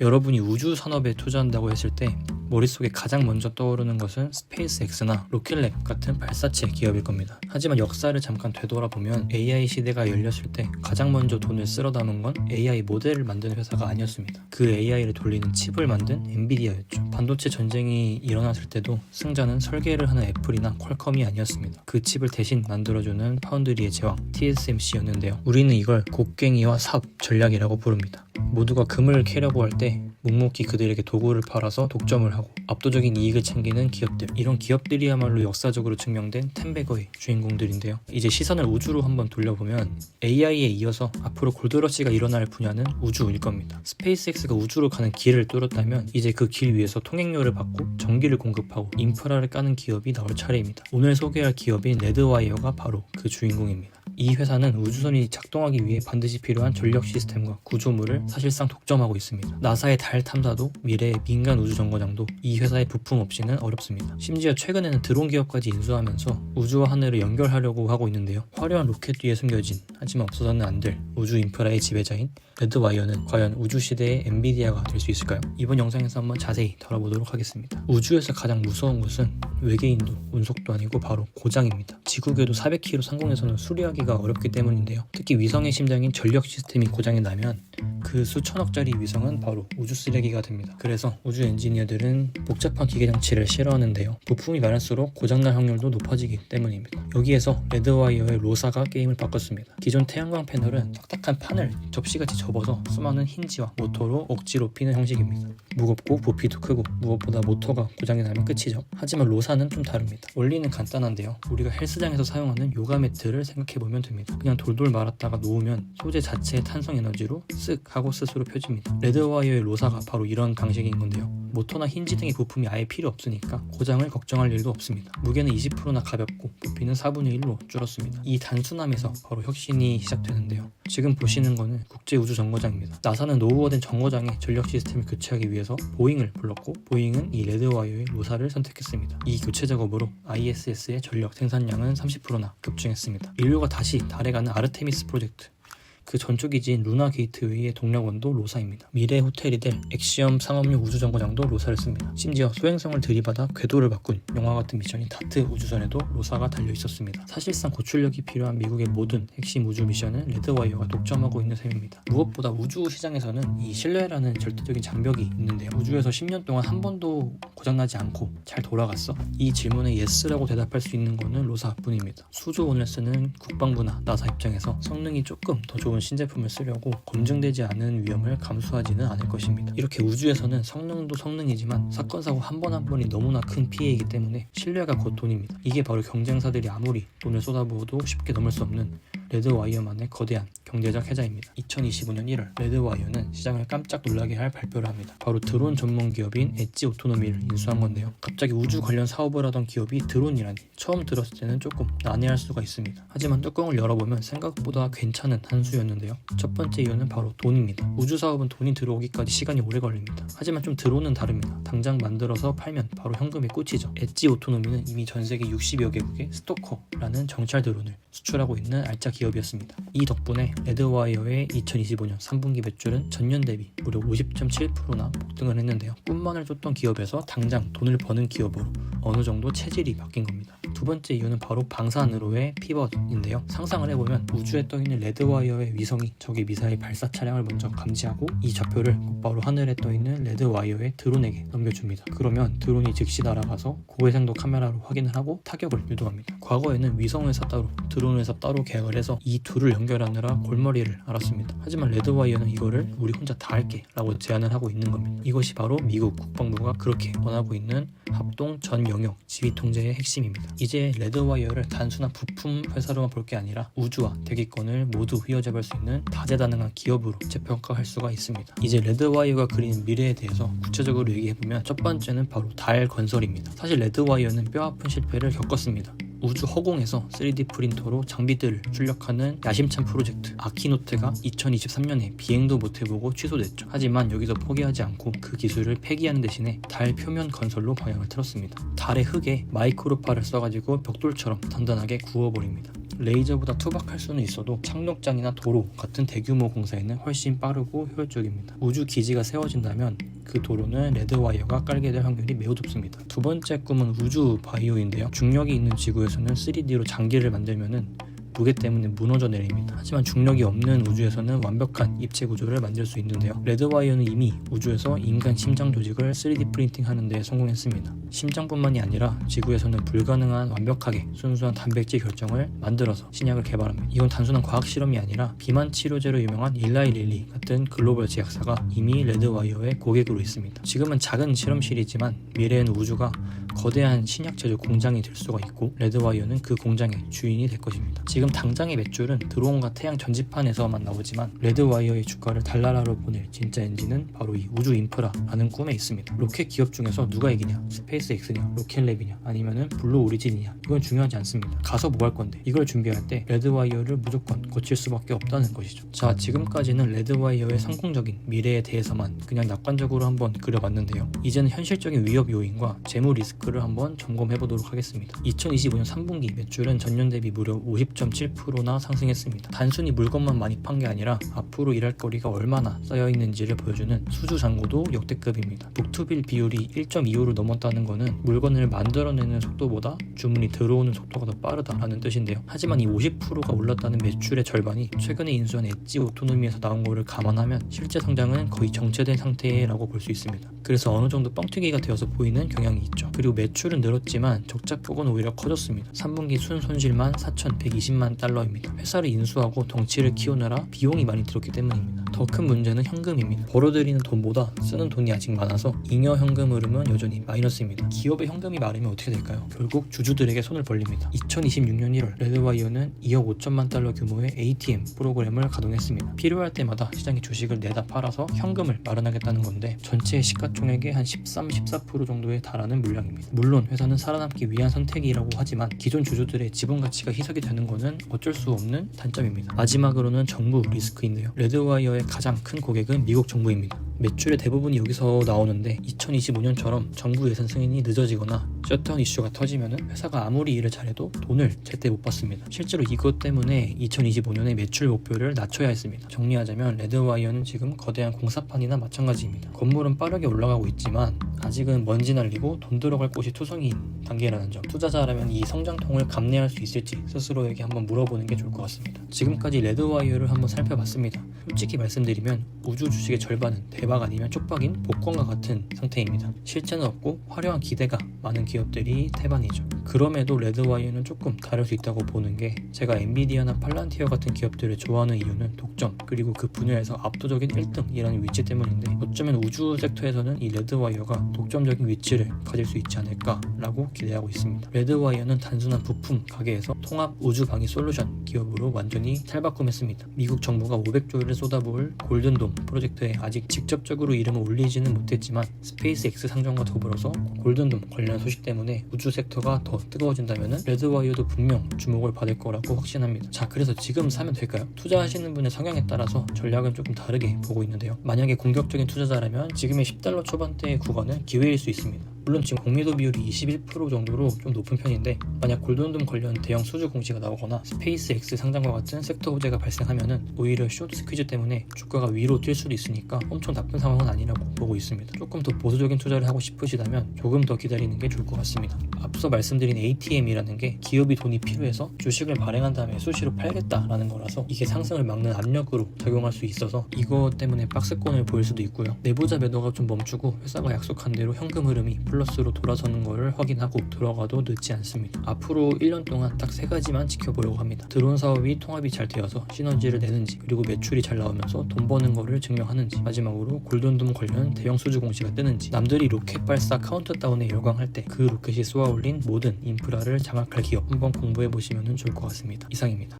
여러분이 우주 산업에 투자한다고 했을 때 머릿속에 가장 먼저 떠오르는 것은 스페이스X나 로켓랩 같은 발사체 기업일 겁니다. 하지만 역사를 잠깐 되돌아보면 AI 시대가 열렸을 때 가장 먼저 돈을 쓸어 담은 건 AI 모델을 만드는 회사가 아니었습니다. 그 AI를 돌리는 칩을 만든 엔비디아였죠. 반도체 전쟁이 일어났을 때도 승자는 설계를 하는 애플이나 퀄컴이 아니었습니다. 그 칩을 대신 만들어주는 파운드리의 제왕 TSMC였는데요. 우리는 이걸 곡괭이와 삽 전략이라고 부릅니다. 모두가 금을 캐려고 할 때 묵묵히 그들에게 도구를 팔아서 독점을 하고 압도적인 이익을 챙기는 기업들. 이런 기업들이야말로 역사적으로 증명된 템베거의 주인공들인데요. 이제 시선을 우주로 한번 돌려보면 AI에 이어서 앞으로 골드러시가 일어날 분야는 우주일 겁니다. 스페이스X가 우주로 가는 길을 뚫었다면 이제 그 길 위에서 통행료를 받고 전기를 공급하고 인프라를 까는 기업이 나올 차례입니다. 오늘 소개할 기업인 레드와이어가 바로 그 주인공입니다 이 회사는 우주선이 작동하기 위해 반드시 필요한 전력 시스템과 구조물을 사실상 독점하고 있습니다. 나사의 달 탐사도 미래의 민간 우주 정거장도 이 회사의 부품 없이는 어렵습니다. 심지어 최근에는 드론 기업까지 인수하면서 우주와 하늘을 연결하려고 하고 있는데요. 화려한 로켓 뒤에 숨겨진 하지만 없어서는 안 될 우주 인프라의 지배자인 레드와이어는 과연 우주 시대의 엔비디아가 될 수 있을까요? 이번 영상에서 한번 자세히 다뤄보도록 하겠습니다. 우주에서 가장 무서운 것은 외계인도 운석도 아니고 바로 고장입니다. 지구궤도 400km 상공에서는 수리하기가 어렵기 때문인데요. 특히 위성의 심장인 전력 시스템이 고장이 나면 그 수천억짜리 위성은 바로 우주 쓰레기가 됩니다. 그래서 우주 엔지니어들은 복잡한 기계 장치를 싫어하는데요. 부품이 많을수록 고장날 확률도 높아지기 때문입니다. 여기에서 레드와이어의 로사가 게임을 바꿨습니다. 기존 태양광 패널은 딱딱한 판을 접시같이 접어서 수많은 힌지와 모터로 억지로 피는 형식입니다. 무겁고 부피도 크고 무엇보다 모터가 고장이 나면 끝이죠. 하지만 로사는 좀 다릅니다. 원리는 간단한데요. 우리가 헬스장에서 사용하는 요가 매트를 생각해보면 됩니다. 그냥 돌돌 말았다가 놓으면 소재 자체의 탄성 에너지로 쓱 하고 스스로 펴집니다. 레드와이어의 로사가 바로 이런 방식인 건데요. 모터나 힌지 등의 부품이 아예 필요 없으니까 고장을 걱정할 일도 없습니다. 무게는 20%나 가볍고 부피는 4분의 1로 줄었습니다. 이 단순함에서 바로 혁신이 시작되는데요. 지금 보시는 거는 국제우주정거장입니다. 나사는 노후화된 정거장에 전력 시스템을 교체하기 위해서 보잉을 불렀고 보잉은 이 레드와이어의 로사를 선택했습니다. 이 교체 작업으로 ISS의 전력 생산량은 30%나 급증했습니다. 인류가 다시 달에 가는 아르테미스 프로젝트 그 전초기지인 루나 게이트웨이의 동력원도 로사입니다. 미래 호텔이 될 엑시엄 상업용 우주정거장도 로사를 씁니다. 심지어 소행성을 들이받아 궤도를 바꾼 영화 같은 미션인 다트 우주선에도 로사가 달려 있었습니다. 사실상 고출력이 필요한 미국의 모든 핵심 우주 미션은 레드와이어가 독점하고 있는 셈입니다. 무엇보다 우주 시장에서는 이 신뢰라는 절대적인 장벽이 있는데요. 우주에서 10년 동안 한 번도 고장나지 않고 잘 돌아갔어? 이 질문에 예스라고 대답할 수 있는 거는 로사뿐입니다. 수조 원을 쓰는 국방부나 나사 입장에서 성능이 조금 더 좋은 신제품을 쓰려고 검증되지 않은 위험을 감수하지는 않을 것입니다. 이렇게 우주에서는 성능도 성능이지만 사건 사고 한 번 한 번이 너무나 큰 피해이기 때문에 신뢰가 곧 돈입니다. 이게 바로 경쟁사들이 아무리 돈을 쏟아부어도 쉽게 넘을 수 없는 레드와이어만의 거대한 경제적 해자입니다. 2025년 1월 레드와이어는 시장을 깜짝 놀라게 할 발표를 합니다. 바로 드론 전문 기업인 엣지 오토노미를 인수한 건데요. 갑자기 우주 관련 사업을 하던 기업이 드론이라니 처음 들었을 때는 조금 난해할 수가 있습니다. 하지만 뚜껑을 열어보면 생각보다 괜찮은 한 수였는데요. 첫 번째 이유는 바로 돈입니다. 우주 사업은 돈이 들어오기까지 시간이 오래 걸립니다. 하지만 좀 드론은 다릅니다. 당장 만들어서 팔면 바로 현금이 꽂히죠. 엣지 오토노미는 이미 전 세계 60여 개국에 스토커라는 정찰 드론을 수출하고 있는 알짜 기업이었습니다. 이 덕분에 레드와이어의 2025년 3분기 매출은 전년 대비 무려 50.7%나 폭등을 했는데요. 꿈만을 쫓던 기업에서 당장 돈을 버는 기업으로 어느 정도 체질이 바뀐 겁니다. 두 번째 이유는 바로 방사능으로의 피벗인데요. 상상을 해보면 우주에 떠있는 레드와이어의 위성이 적의 미사일 발사 차량을 먼저 감지하고 이 좌표를 곧바로 하늘에 떠있는 레드와이어의 드론에게 넘겨줍니다. 그러면 드론이 즉시 날아가서 고해상도 카메라로 확인을 하고 타격을 유도합니다. 과거에는 위성 회사 따로 드론 회사 따로 계약을 해서 이 둘을 연결하느라 골머리를 앓았습니다. 하지만 레드와이어는 이거를 우리 혼자 다 할게 라고 제안을 하고 있는 겁니다. 이것이 바로 미국 국방부가 그렇게 원하고 있는 합동 전 영역 지휘 통제의 핵심입니다. 이제 레드와이어를 단순한 부품 회사로만 볼 게 아니라 우주와 대기권을 모두 휘어잡을 수 있는 다재다능한 기업으로 재평가할 수가 있습니다. 이제 레드와이어가 그리는 미래에 대해서 구체적으로 얘기해보면 첫 번째는 바로 달 건설입니다. 사실 레드와이어는 뼈아픈 실패를 겪었습니다. 우주 허공에서 3D 프린터로 장비들을 출력하는 야심찬 프로젝트 아키노트가 2023년에 비행도 못해보고 취소됐죠. 하지만 여기서 포기하지 않고 그 기술을 폐기하는 대신에 달 표면 건설로 방향을 틀었습니다. 달의 흙에 마이크로파를 써가지고 벽돌처럼 단단하게 구워버립니다. 레이저보다 투박할 수는 있어도 착륙장이나 도로 같은 대규모 공사에는 훨씬 빠르고 효율적입니다. 우주 기지가 세워진다면 그 도로는 레드와이어가 깔게 될 확률이 매우 높습니다. 두 번째 꿈은 우주 바이오인데요. 중력이 있는 지구에서는 3D로 장기를 만들면은 무게 때문에 무너져 내립니다. 하지만 중력이 없는 우주에서는 완벽한 입체 구조를 만들 수 있는데요. 레드와이어는 이미 우주에서 인간 심장 조직을 3D 프린팅 하는 데 성공했습니다. 심장뿐만이 아니라 지구에서는 불가능한 완벽하게 순수한 단백질 결정을 만들어서 신약을 개발합니다. 이건 단순한 과학 실험이 아니라 비만 치료제로 유명한 일라이 릴리 같은 글로벌 제약사가 이미 레드와이어의 고객으로 있습니다. 지금은 작은 실험실이지만 미래에는 우주가 거대한 신약 제조 공장이 될 수가 있고 레드와이어는 그 공장의 주인이 될 것입니다. 지금 당장의 매출은 드론과 태양 전지판에서만 나오지만 레드와이어의 주가를 달나라로 보낼 진짜 엔진은 바로 이 우주 인프라라는 꿈에 있습니다. 로켓 기업 중에서 누가 이기냐? 스페이스X냐? 로켓랩이냐? 아니면은 블루 오리진이냐? 이건 중요하지 않습니다. 가서 뭐 할 건데? 이걸 준비할 때 레드와이어를 무조건 거칠 수밖에 없다는 것이죠. 자, 지금까지는 레드와이어의 성공적인 미래에 대해서만 그냥 낙관적으로 한번 그려봤는데요. 이제는 현실적인 위협 요인과 재무 리스크 를 한번 점검해 보도록 하겠습니다. 2025년 3분기 매출은 전년 대비 무려 50.7%나 상승했습니다. 단순히 물건만 많이 판 게 아니라 앞으로 일할 거리가 얼마나 쌓여 있는지를 보여주는 수주 잔고도 역대급입니다. 북투빌 비율이 1.25를 넘었다는 것은 물건을 만들어내는 속도보다 주문이 들어오는 속도가 더 빠르다라는 뜻인데요. 하지만 이 50%가 올랐다는 매출의 절반이 최근에 인수한 엣지 오토노미에서 나온 거를 감안하면 실제 성장은 거의 정체된 상태라고 볼 수 있습니다. 그래서 어느 정도 뻥튀기가 되어서 보이는 경향이 있죠. 그리고 매출은 늘었지만 적자폭은 오히려 커졌습니다. 3분기 순 손실만 4,120만 달러입니다. 회사를 인수하고 덩치를 키우느라 비용이 많이 들었기 때문입니다. 더 큰 문제는 현금입니다. 벌어들이는 돈보다 쓰는 돈이 아직 많아서 잉여 현금 흐름은 여전히 마이너스입니다. 기업의 현금이 마르면 어떻게 될까요? 결국 주주들에게 손을 벌립니다. 2026년 1월 레드와이어는 2억 5천만 달러 규모의 ATM 프로그램을 가동했습니다. 필요할 때마다 시장에 주식을 내다 팔아서 현금을 마련하겠다는 건데 전체 시가총액의 한 13, 14% 정도에 달하는 물량입니다. 물론 회사는 살아남기 위한 선택이라고 하지만 기존 주주들의 지분 가치가 희석이 되는 것은 어쩔 수 없는 단점입니다. 마지막으로는 정부 리스크인데요. 레드와이어의 가장 큰 고객은 미국 정부입니다. 매출의 대부분이 여기서 나오는데 2025년처럼 정부 예산 승인이 늦어지거나 셧다운 이슈가 터지면 회사가 아무리 일을 잘해도 돈을 제때 못 받습니다. 실제로 이것 때문에 2025년에 매출 목표를 낮춰야 했습니다. 정리하자면 레드와이어는 지금 거대한 공사판이나 마찬가지입니다. 건물은 빠르게 올라가고 있지만 아직은 먼지 날리고 돈 들어갈 곳이 투성이인 단계라는 점. 투자자라면 이 성장통을 감내할 수 있을지 스스로에게 한번 물어보는 게 좋을 것 같습니다. 지금까지 레드와이어를 한번 살펴봤습니다. 솔직히 말씀 드리면 우주 주식의 절반은 대박 아니면 쪽박인 복권과 같은 상태입니다. 실체는 없고 화려한 기대가 많은 기업들이 태반이죠. 그럼에도 레드와이어는 조금 다를 수 있다고 보는 게 제가 엔비디아나 팔란티어 같은 기업들을 좋아하는 이유는 독점 그리고 그 분야에서 압도적인 1등이라는 위치 때문인데 어쩌면 우주 섹터에서는 이 레드와이어가 독점적인 위치를 가질 수 있지 않을까라고 기대하고 있습니다. 레드와이어는 단순한 부품 가게에서 통합 우주 방위 솔루션 기업으로 완전히 탈바꿈했습니다. 미국 정부가 500조를 쏟아부을 골든돔 프로젝트에 아직 직접적으로 이름을 올리지는 못했지만 스페이스X 상장과 더불어서 골든돔 관련 소식 때문에 우주 섹터가 더 뜨거워진다면 레드와이어도 분명 주목을 받을 거라고 확신합니다. 자, 그래서 지금 사면 될까요? 투자하시는 분의 성향에 따라서 전략은 조금 다르게 보고 있는데요. 만약에 공격적인 투자자라면 지금의 10달러 초반대의 구간은 기회일 수 있습니다. 물론 지금 공매도 비율이 21% 정도로 좀 높은 편인데 만약 골든돔 관련 대형 수주 공시가 나오거나 스페이스X 상장과 같은 섹터 호재가 발생하면은 오히려 쇼트 스퀴즈 때문에 주가가 위로 뛸 수도 있으니까 엄청 나쁜 상황은 아니라고 보고 있습니다. 조금 더 보수적인 투자를 하고 싶으시다면 조금 더 기다리는 게 좋을 것 같습니다. 앞서 말씀드린 ATM이라는 게 기업이 돈이 필요해서 주식을 발행한 다음에 수시로 팔겠다라는 거라서 이게 상승을 막는 압력으로 작용할 수 있어서 이거 때문에 박스권을 보일 수도 있고요. 내부자 매도가 좀 멈추고 회사가 약속한 대로 현금 흐름이 플러스로 돌아서는 것을 확인하고 들어가도 늦지 않습니다. 앞으로 1년 동안 딱 세 가지만 지켜보려고 합니다. 드론 사업이 통합이 잘 되어서 시너지를 내는지 그리고 매출이 잘 나오면서 돈 버는 거를 증명하는지 마지막으로 골든돔 관련 대형 수주 공시가 뜨는지 남들이 로켓 발사 카운트다운에 열광할 때 그 로켓이 쏘아올린 모든 인프라를 장악할 기업 한번 공부해 보시면 좋을 것 같습니다. 이상입니다.